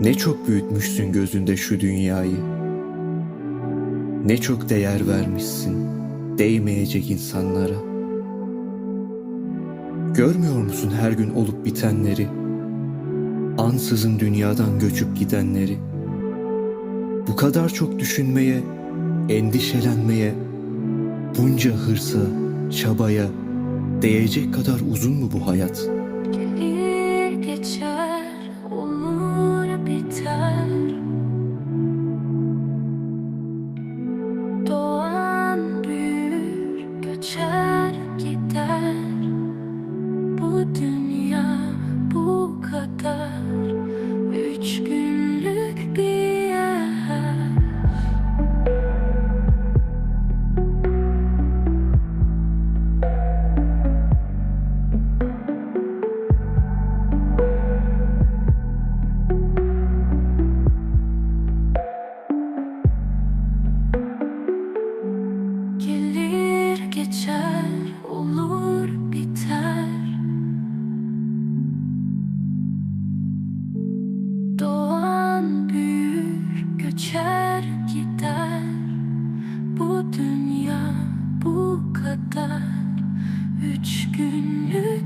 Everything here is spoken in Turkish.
Ne çok büyütmüşsün gözünde şu dünyayı. Ne çok değer vermişsin değmeyecek insanlara. Görmüyor musun her gün olup bitenleri? Ansızın dünyadan göçüp gidenleri. Bu kadar çok düşünmeye, endişelenmeye, bunca hırsa, çabaya değecek kadar uzun mu bu hayat?'' Bu dünya bu göçer gider. Bu dünya bu kadar. Üç günlük